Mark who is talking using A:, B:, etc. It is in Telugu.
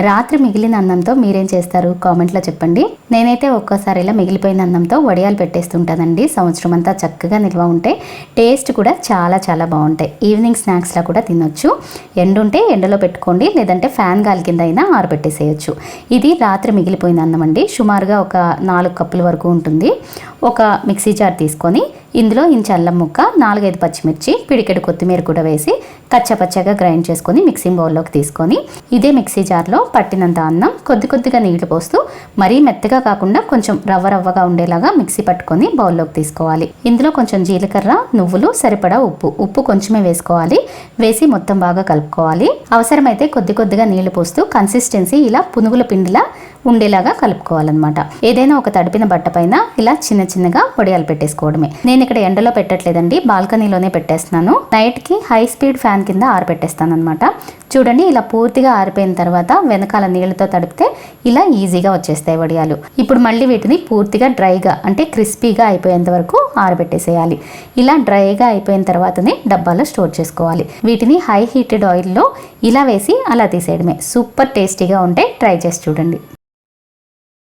A: రాత్రి మిగిలిన అన్నంతో మీరేం చేస్తారు? కామెంట్లో చెప్పండి. నేనైతే ఒక్కోసారి ఇలా మిగిలిపోయిన అన్నంతో వడియాలు పెట్టేస్తుంటానండి. సంవత్సరం అంతా చక్కగా నిల్వ ఉంటే టేస్ట్ కూడా చాలా చాలా బాగుంటాయి. ఈవినింగ్ స్నాక్స్లా కూడా తినొచ్చు. ఎండుంటే ఎండలో పెట్టుకోండి లేదంటే ఫ్యాన్ గాలి కింద అయినా ఆరబెట్టేసేయచ్చు. ఇది రాత్రి మిగిలిపోయిన అన్నం అండి. సుమారుగా ఒక నాలుగు కప్పుల వరకు ఉంటుంది. ఒక మిక్సీ జార్ తీసుకొని ఇందులో ఇంచు అల్లం ముక్క నాలుగైదు పచ్చిమిర్చి పిడికెడు కొత్తిమీర కూడా వేసి కచ్చపచ్చగా గ్రైండ్ చేసుకొని మిక్సింగ్ బౌల్లోకి తీసుకొని ఇదే మిక్సీ జార్లో పట్టినంత అన్నం కొద్ది కొద్దిగా నీళ్ళు పోస్తూ మరీ మెత్తగా కాకుండా కొంచెం రవ్వ రవ్వగా ఉండేలాగా మిక్సీ పట్టుకొని బౌల్లోకి తీసుకోవాలి. ఇందులో కొంచెం జీలకర్ర నువ్వులు సరిపడా ఉప్పు. ఉప్పు కొంచెమే వేసుకోవాలి. వేసి మొత్తం బాగా కలుపుకోవాలి. అవసరమైతే కొద్ది కొద్దిగా నీళ్ళు పోస్తూ కన్సిస్టెన్సీ ఇలా పునుగుల పిండిలా ఉండేలాగా కలుపుకోవాలన్నమాట. ఏదైనా ఒక తడిపిన బట్ట పైన ఇలా చిన్న చిన్నగా వడియాలు పెట్టేసుకోవడమే. నేను ఇక్కడ ఎండలో పెట్టట్లేదండి బాల్కనీలోనే పెట్టేస్తున్నాను. నైట్కి హై స్పీడ్ ఫ్యాన్ కింద ఆరబెట్టేస్తాను అనమాట చూడండి ఇలా పూర్తిగా ఆరిపోయిన తర్వాత వెనకాల నీళ్ళతో తడిపితే ఇలా ఈజీగా వచ్చేస్తాయి వడియాలు. ఇప్పుడు మళ్ళీ వీటిని పూర్తిగా డ్రైగా అంటే క్రిస్పీగా అయిపోయేంత వరకు ఆరబెట్టేసేయాలి. ఇలా డ్రైగా అయిపోయిన తర్వాతనే డబ్బాలో స్టోర్ చేసుకోవాలి. వీటిని హై హీటెడ్ ఆయిల్లో ఇలా వేసి అలా తీసేయడమే. సూపర్ టేస్టీగా ఉంటే ట్రై చేసి చూడండి.